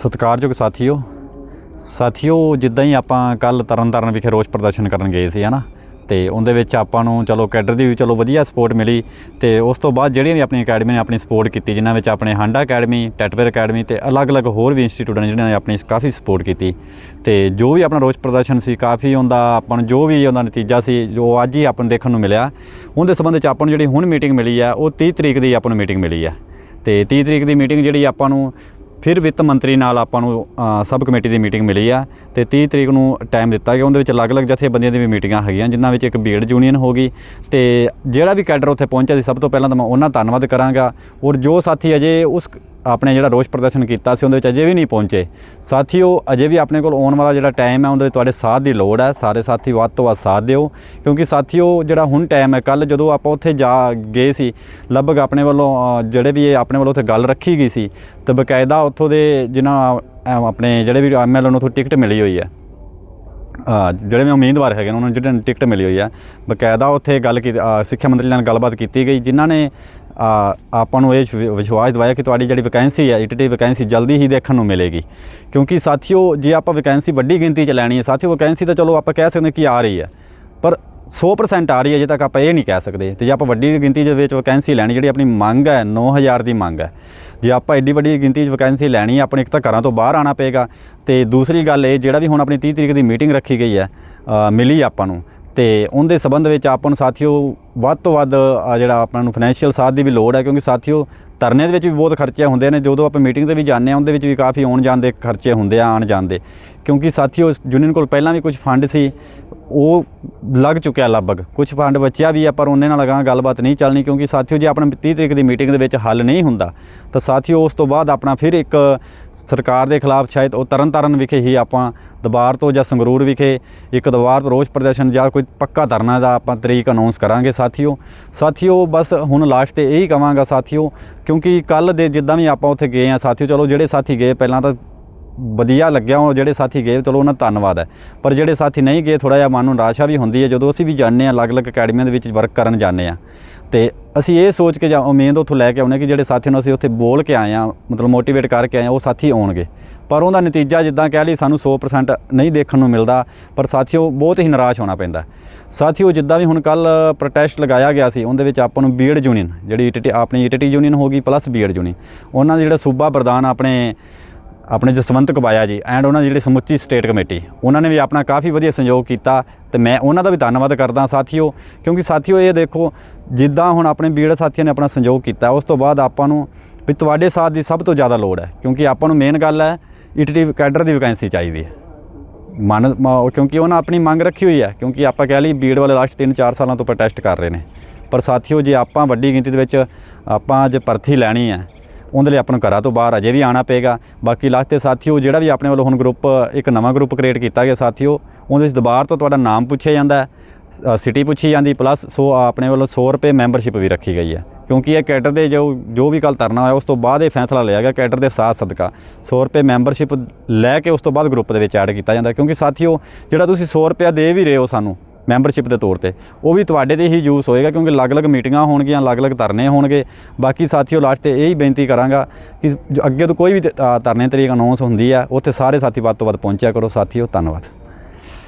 ਸਤਿਕਾਰਯੋਗ ਸਾਥੀਓ ਸਾਥੀਓ ਜਿੱਦਾਂ ਹੀ ਆਪਾਂ ਕੱਲ ਤਰਨਤਾਰਨ ਵਿਖੇ ਰੋਸ ਪ੍ਰਦਰਸ਼ਨ ਕਰਨ ਗਏ ਸੀ, ਹਨਾ? ਤੇ ਉਹਦੇ ਵਿੱਚ ਆਪਾਂ ਨੂੰ ਚਲੋ ਕੈਡਰ ਦੀ ਵੀ ਚਲੋ ਵਧੀਆ ਸਪੋਰਟ ਮਿਲੀ ਤੇ ਉਸ ਤੋਂ ਬਾਅਦ ਜਿਹੜੀਆਂ ਵੀ ਆਪਣੀ ਅਕੈਡਮੀ ਨੇ ਆਪਣੀ ਸਪੋਰਟ ਕੀਤੀ, ਜਿਨ੍ਹਾਂ ਵਿੱਚ ਆਪਣੇ ਹਾਂਡਾ ਅਕੈਡਮੀ, ਟੈਟਵੇਰ ਅਕੈਡਮੀ ਤੇ ਅਲੱਗ-ਅਲੱਗ ਹੋਰ ਵੀ ਇੰਸਟੀਟਿਊਟ ਨੇ ਜਿਨ੍ਹਾਂ ਨੇ ਆਪਣੀ ਕਾਫੀ ਸਪੋਰਟ ਕੀਤੀ। ਤੇ ਜੋ ਵੀ ਆਪਣਾ ਰੋਸ ਪ੍ਰਦਰਸ਼ਨ ਸੀ, ਕਾਫੀ ਉਹਦਾ ਆਪਾਂ ਨੂੰ ਜੋ ਵੀ ਉਹਦਾ ਨਤੀਜਾ ਸੀ, ਜੋ ਅੱਜ ਹੀ ਆਪਾਂ ਨੂੰ ਦੇਖਣ ਨੂੰ ਮਿਲਿਆ, ਉਹਦੇ ਸੰਬੰਧ ਵਿੱਚ ਆਪਾਂ ਨੂੰ ਜਿਹੜੀ ਹੁਣ ਮੀਟਿੰਗ ਮਿਲੀ ਆ, ਉਹ 30 ਤਰੀਕ ਦੀ ਆਪਾਂ ਨੂੰ ਮੀਟਿੰਗ ਮਿਲੀ ਆ। ਤੇ 30 ਤਰੀਕ ਦੀ ਮੀਟਿੰਗ ਜਿਹੜੀ ਆਪਾਂ ਨੂੰ ਫਿਰ ਵਿੱਤ ਮੰਤਰੀ ਨਾਲ ਆਪਾਂ ਨੂੰ ਸਬ ਕਮੇਟੀ ਦੀ ਮੀਟਿੰਗ ਮਿਲੀ ਆ ਤੇ 30 ਤਰੀਕ ਨੂੰ ਟਾਈਮ ਦਿੱਤਾ ਗਿਆ। ਉਹਦੇ ਵਿੱਚ ਅਲੱਗ-ਅਲੱਗ ਜਥੇਬੰਦੀਆਂ ਦੀ ਵੀ ਮੀਟਿੰਗਾਂ ਹੈਗੀਆਂ, ਜਿਨ੍ਹਾਂ ਵਿੱਚ ਇੱਕ ਬੀਐਡ ਯੂਨੀਅਨ ਹੋ ਗਈ ਤੇ ਜਿਹੜਾ ਵੀ ਕੈਡਰ ਉੱਥੇ ਪਹੁੰਚਿਆ ਸੀ, ਸਭ ਤੋਂ ਪਹਿਲਾਂ ਤਾਂ ਮੈਂ ਉਹਨਾਂ ਦਾ ਧੰਨਵਾਦ ਕਰਾਂਗਾ। ਔਰ ਜੋ ਸਾਥੀ ਅਜੇ ਉਸ ਆਪਣੇ ਜਿਹੜਾ ਰੋਸ ਪ੍ਰਦਰਸ਼ਨ ਕੀਤਾ ਸੀ ਉਹਦੇ ਵਿੱਚ ਅਜੇ ਵੀ ਨਹੀਂ ਪਹੁੰਚੇ। ਸਾਥੀਓ ਅਜੇ ਵੀ ਆਪਣੇ ਕੋਲ ਆਉਣ ਵਾਲਾ ਜਿਹੜਾ ਟਾਈਮ ਹੈ ਉਹਦੇ ਵਿੱਚ ਤੁਹਾਡੇ ਸਾਥ ਦੀ ਲੋੜ ਹੈ। ਸਾਰੇ ਸਾਥੀ ਵੱਧ ਤੋਂ ਵੱਧ ਸਾਥ ਦਿਓ ਕਿਉਂਕਿ ਸਾਥੀਓ ਜਿਹੜਾ ਹੁਣ ਟਾਈਮ ਹੈ ਕੱਲ ਜਦੋਂ ਆਪਾਂ ਉੱਥੇ ਜਾ ਗਏ ਸੀ ਲਗਭਗ ਆਪਣੇ ਵੱਲੋਂ ਜਿਹੜੇ ਵੀ ਇਹ ਆਪਣੇ ਵੱਲੋਂ ਉੱਥੇ ਗੱਲ ਰੱਖੀ ਗਈ ਸੀ ਤੇ ਬਕਾਇਦਾ ਉੱਥੋਂ ਦੇ ਜਿਨ੍ਹਾਂ ਅ, ਆਪਣੇ ਜਿਹੜੇ ਵੀ ਐਮਐਲਏ ਨੂੰ ਉੱਥੋਂ ਟਿਕਟ ਮਿਲੀ ਹੋਈ ਹੈ ਜਿਹੜੇ ਵੀ ਉਮੀਦਵਾਰ ਹੈਗੇ ਉਹਨਾਂ ਨੂੰ ਜਿਹੜੇ ਟਿਕਟ ਮਿਲੀ ਹੋਈ ਆ ਬਕਾਇਦਾ ਉੱਥੇ ਗੱਲ ਕੀਤੀ ਸਿੱਖਿਆ ਮੰਤਰੀ ਨਾਲ ਗੱਲਬਾਤ ਕੀਤੀ ਗਈ ਜਿਨ੍ਹਾਂ ਨੇ ਆਪਾਂ ਨੂੰ ਇਹ ਵਿਸ਼- ਵਿਸ਼ਵਾਸ ਦਿਵਾਇਆ ਕਿ ਤੁਹਾਡੀ ਜਿਹੜੀ ਵੈਕੈਂਸੀ ਹੈ ਈਟੀਟੀ ਵੈਕੈਂਸੀ ਜਲਦੀ ਹੀ ਦੇਖਣ ਨੂੰ ਮਿਲੇਗੀ। ਕਿਉਂਕਿ ਸਾਥੀਓ, ਜੇ ਆਪਾਂ ਵੈਕੈਂਸੀ ਵੱਡੀ ਗਿਣਤੀ 'ਚ ਲੈਣੀ ਹੈ, ਸਾਥੀਓ ਵੈਕੈਂਸੀ ਤਾਂ ਚਲੋ ਆਪਾਂ ਕਹਿ ਸਕਦੇ ਹਾਂ ਕਿ ਆ ਰਹੀ ਹੈ, ਪਰ 100% ਆ ਰਹੀ ਹੈ ਜੇ ਤੱਕ ਆਪਾਂ ਇਹ ਨਹੀਂ ਕਹਿ ਸਕਦੇ। ਤੇ ਜੇ ਆਪਾਂ ਵੱਡੀ ਗਿਣਤੀ ਦੇ ਵਿੱਚ ਵੈਕੈਂਸੀ ਲੈਣੀ, ਜਿਹੜੀ ਆਪਣੀ ਮੰਗ ਹੈ 9000 ਦੀ ਮੰਗ ਹੈ, ਜੇ ਆਪਾਂ ਐਡੀ ਵੱਡੀ ਗਿਣਤੀ 'ਚ ਵੈਕੈਂਸੀ ਲੈਣੀ ਹੈ, ਆਪਣੇ ਇੱਕ ਤਾਂ ਘਰਾਂ ਤੋਂ ਬਾਹਰ ਆਣਾ ਪਏਗਾ, ਤੇ ਦੂਸਰੀ ਗੱਲ ਇਹ, ਜਿਹੜਾ ਵੀ ਹੁਣ ਆਪਣੀ 30 ਤਰੀਕ ਦੀ ਮੀਟਿੰਗ ਰੱਖੀ ਗਈ ਹੈ ਮਿਲੀ ਆਪਾਂ ਨੂੰ ਤੇ ਉਹਦੇ ਸੰਬੰਧ ਵਿੱਚ ਆਪਾਂ ਨੂੰ ਸਾਥੀਓ ਵੱਧ ਤੋਂ ਵੱਧ ਜਿਹੜਾ ਆਪਾਂ ਨੂੰ ਫਾਈਨੈਂਸ਼ੀਅਲ ਸਾਥ ਦੀ ਵੀ ਲੋੜ ਹੈ, ਕਿਉਂਕਿ ਸਾਥੀਓ ਧਰਨੇ ਦੇ ਵਿੱਚ ਵੀ ਬਹੁਤ ਖਰਚੇ ਹੁੰਦੇ ਨੇ, ਜਦੋਂ ਆਪਾਂ ਮੀਟਿੰਗ ਤੇ ਵੀ ਜਾਂਦੇ ਆ ਉਹਦੇ ਵਿੱਚ ਵੀ ਕਾਫੀ ਆਉਣ ਜਾਣ ਦੇ ਖਰਚੇ ਹੁੰਦੇ ਆ, ਆਣ ਜਾਣ ਦੇ। ਕਿਉਂਕਿ ਸਾਥੀਓ ਯੂਨੀਅਨ ਕੋਲ ਪਹਿਲਾਂ ਵੀ ਕੁਝ ਫੰਡ ਸੀ, ਉਹ ਲੱਗ ਚੁੱਕਿਆ ਲਗਭਗ। ਕੁਝ ਫੰਡ ਬਚਿਆ ਵੀ ਆ, ਪਰ ਉਹਨੇ ਨਾਲ ਅਗਾਂਹ ਗੱਲਬਾਤ ਨਹੀਂ ਚੱਲਣੀ, ਕਿਉਂਕਿ ਸਾਥੀਓ ਜੇ ਆਪਣਾ 30 ਤਰੀਕ ਦੀ ਮੀਟਿੰਗ ਦੇ ਵਿੱਚ ਹੱਲ ਨਹੀਂ ਹੁੰਦਾ, ਤਾਂ ਸਾਥੀਓ ਉਸ ਤੋਂ ਬਾਅਦ ਆਪਣਾ ਫਿਰ ਇੱਕ ਸਰਕਾਰ ਦੇ ਖਿਲਾਫ ਸ਼ਾਇਦ ਉਹ ਤਰਨਤਾਰਨ ਵਿਖੇ ਹੀ ਆਪਾਂ ਦੁਬਾਰ ਤੋਂ ਜਾਂ ਸੰਗਰੂਰ ਵਿਖੇ ਇੱਕ ਦੁਬਾਰ ਤੋਂ ਰੋਸ ਪ੍ਰਦਰਸ਼ਨ ਜਾਂ ਕੋਈ ਪੱਕਾ ਧਰਨਾ ਦਾ ਆਪਾਂ ਤਰੀਕ ਅਨਾਉਂਸ ਕਰਾਂਗੇ ਸਾਥੀਓ। ਸਾਥੀਓ, ਬਸ ਹੁਣ ਲਾਸਟ ਤੇ ਇਹੀ ਕਵਾਂਗਾ ਸਾਥੀਓ, ਕਿਉਂਕਿ ਕੱਲ ਦੇ ਜਿੱਦਾਂ ਵੀ ਆਪਾਂ ਉੱਥੇ ਗਏ ਆ ਸਾਥੀਓ, ਚਲੋ ਜਿਹੜੇ ਸਾਥੀ ਗਏ ਪਹਿਲਾਂ ਤਾਂ ਵਧੀਆ ਲੱਗਿਆ ਉਹ ਜਿਹੜੇ ਸਾਥੀ ਗਏ, ਚਲੋ ਉਹਨਾਂ ਦਾ ਧੰਨਵਾਦ ਹੈ। ਪਰ ਜਿਹੜੇ ਸਾਥੀ ਨਹੀਂ ਗਏ ਥੋੜਾ ਜਿਹਾ ਮਨ ਨੂੰ ਨਿਰਾਸ਼ਾ ਵੀ ਹੁੰਦੀ ਹੈ, ਜਦੋਂ ਅਸੀਂ ਵੀ ਜਾਂਦੇ ਆ ਅਲੱਗ-ਅਲੱਗ ਅਕੈਡਮੀਆਂ ਦੇ ਵਿੱਚ ਵਰਕ ਕਰਨ ਜਾਂਦੇ ਆ ਤੇ ਅਸੀਂ ਇਹ ਸੋਚ ਕੇ ਜਾਂ ਉਮੀਦ ਉੱਥੋਂ ਲੈ ਕੇ ਆਉਂਦੇ ਕਿ ਜਿਹੜੇ ਸਾਥੀ ਨੂੰ ਅਸੀਂ ਉੱਥੇ ਬੋਲ ਕੇ ਆਏ ਆ ਮਤਲਬ ਮੋਟੀਵੇਟ ਕਰਕੇ ਆਏ ਆ ਉਹ ਸਾਥੀ ਆਉਣਗੇ। ਪਰ ਉਹਦਾ ਨਤੀਜਾ ਜਿੱਦਾਂ ਕਹਿ ਲਈ ਸਾਨੂੰ 100% ਨਹੀਂ ਦੇਖਣ ਨੂੰ ਮਿਲਦਾ, ਪਰ ਸਾਥੀਓ ਬਹੁਤ ਹੀ ਨਿਰਾਸ਼ ਹੋਣਾ ਪੈਂਦਾ। ਸਾਥੀਓ ਜਿੱਦਾਂ ਵੀ ਹੁਣ ਕੱਲ ਪ੍ਰੋਟੈਸਟ ਲਗਾਇਆ ਗਿਆ ਸੀ, ਉਹਦੇ ਵਿੱਚ ਆਪਾਂ ਨੂੰ ਬੀਐਡ ਯੂਨੀਅਨ ਜਿਹੜੀ ETT ਆਪਣੀ ਈਟੀਟੀ ਯੂਨੀਅਨ ਹੋ ਗਈ ਪਲੱਸ ਬੀਐਡ ਯੂਨੀਅਨ ਉਹਨਾਂ ਦੇ ਜਿਹੜਾ ਸੂਬਾ ਪ੍ਰਧਾਨ ਆਪਣੇ ਆਪਣੇ ਜਸਵੰਤ ਕਬਾਇਆ ਜੀ ਐਂਡ ਉਹਨਾਂ ਦੀ ਜਿਹੜੀ ਸਮੁੱਚੀ ਸਟੇਟ ਕਮੇਟੀ ਉਹਨਾਂ ਨੇ ਵੀ ਆਪਣਾ ਕਾਫੀ ਵਧੀਆ ਸਹਿਯੋਗ ਕੀਤਾ ਤੇ ਮੈਂ ਉਹਨਾਂ ਦਾ ਵੀ ਧੰਨਵਾਦ ਕਰਦਾ ਸਾਥੀਓ, ਕਿਉਂਕਿ ਸਾਥੀਓ ਇਹ ਦੇਖੋ, ਜਿੱਦਾਂ ਹੁਣ ਆਪਣੇ ਬੀੜ ਸਾਥੀਆਂ ਨੇ ਆਪਣਾ ਸਹਿਯੋਗ ਕੀਤਾ, ਉਸ ਤੋਂ ਬਾਅਦ ਆਪਾਂ ਨੂੰ ਵੀ ਤੁਹਾਡੇ ਸਾਥ ਦੀ ਸਭ ਤੋਂ ਜ਼ਿਆਦਾ ਲੋੜ ਹੈ, ਕਿਉਂਕਿ ਆਪਾਂ ਨੂੰ ਮੇਨ ਗੱਲ ਹੈ ਈਟੀਟੀ ਕੈਡਰ ਦੀ ਵੈਕੈਂਸੀ ਚਾਹੀਦੀ ਹੈ। ਮਨ, ਮ- ਕਿਉਂਕਿ ਉਹਨਾਂ ਆਪਣੀ ਮੰਗ ਰੱਖੀ ਹੋਈ ਹੈ, ਕਿਉਂਕਿ ਆਪਾਂ ਕਹਿ ਲਈ ਬੀੜ ਵਾਲੇ ਲਾਸਟ 3-4 ਸਾਲਾਂ ਤੋਂ ਪ੍ਰੋਟੈਸਟ ਕਰ ਰਹੇ ਨੇ। ਪਰ ਸਾਥੀਓ, ਜੇ ਆਪਾਂ ਵੱਡੀ ਗਿਣਤੀ ਦੇ ਵਿੱਚ ਆਪਾਂ ਜੇ ਭਰਤੀ ਲੈਣੀ ਹੈ, ਉਹਦੇ ਲਈ ਆਪਾਂ ਨੂੰ ਘਰਾਂ ਤੋਂ ਬਾਹਰ ਅਜੇ ਵੀ ਆਣਾ ਪਏਗਾ। ਬਾਕੀ ਲਾਸਟ ਤੇ ਸਾਥੀਓ, ਜਿਹੜਾ ਵੀ ਆਪਣੇ ਵੱਲੋਂ ਹੁਣ ਗਰੁੱਪ ਇੱਕ ਨਵਾਂ ਗਰੁੱਪ ਕ੍ਰੀਏਟ ਕੀਤਾ ਗਿਆ ਸਾਥੀਓ, ਉਹਦੇ ਵਿੱਚ ਦੁਬਾਰ ਤੋਂ ਤੁਹਾਡਾ ਨਾਮ ਪੁੱਛਿਆ ਜਾਂਦਾ ਸਿਟੀ ਪੁੱਛੀ ਜਾਂਦੀ ਪਲੱਸ ਸੋ, ਆਪਣੇ ਵੱਲੋਂ 100 ਰੁਪਏ ਮੈਂਬਰਸ਼ਿਪ ਵੀ ਰੱਖੀ ਗਈ ਹੈ। ਕਿਉਂਕਿ ਇਹ ਕੈਟਰ ਦੇ ਜੋ ਜੋ ਵੀ ਕੱਲ ਧਰਨਾ ਹੋਇਆ, ਉਸ ਤੋਂ ਬਾਅਦ ਇਹ ਫੈਸਲਾ ਲਿਆ ਗਿਆ ਕੈਟਰ ਦੇ ਸਾਥ ਸਦਕਾ। 100 ਰੁਪਏ ਮੈਂਬਰਸ਼ਿਪ ਲੈ ਕੇ ਉਸ ਤੋਂ ਬਾਅਦ ਗਰੁੱਪ ਦੇ ਵਿੱਚ ਐਡ ਕੀਤਾ ਜਾਂਦਾ। ਕਿਉਂਕਿ ਸਾਥੀਓ, ਜਿਹੜਾ ਤੁਸੀਂ 100 ਰੁਪਏ ਦੇ ਵੀ ਰਹੇ ਹੋ ਸਾਨੂੰ, ਮੈਂਬਰਸ਼ਿਪ ਦੇ ਤੌਰ ਤੇ, ਉਹ ਵੀ ਤੁਹਾਡੇ ਤੇ ਹੀ ਯੂਜ਼ ਹੋਏਗਾ, ਕਿਉਂਕਿ ਅਲੱਗ-ਅਲੱਗ ਮੀਟਿੰਗਾਂ ਹੋਣਗੀਆਂ, ਅਲੱਗ-ਅਲੱਗ ਧਰਨੇ ਹੋਣਗੇ। ਬਾਕੀ ਸਾਥੀਓ ਲਾਸਟ ਤੇ ਇਹ ਹੀ ਬੇਨਤੀ ਕਰਾਂਗਾ ਕਿ ਅੱਗੇ ਤੋਂ ਕੋਈ ਵੀ ਧਰਨੇ ਤਰੀਕ ਅਨਾਉਂਸ ਹੁੰਦੀ ਆ, ਉੱਥੇ ਸਾਰੇ ਸਾਥੀ ਵੱਧ ਤੋਂ ਵੱਧ ਪਹੁੰਚਿਆ ਕਰੋ। ਸਾਥੀਓ, ਧੰਨਵਾਦ।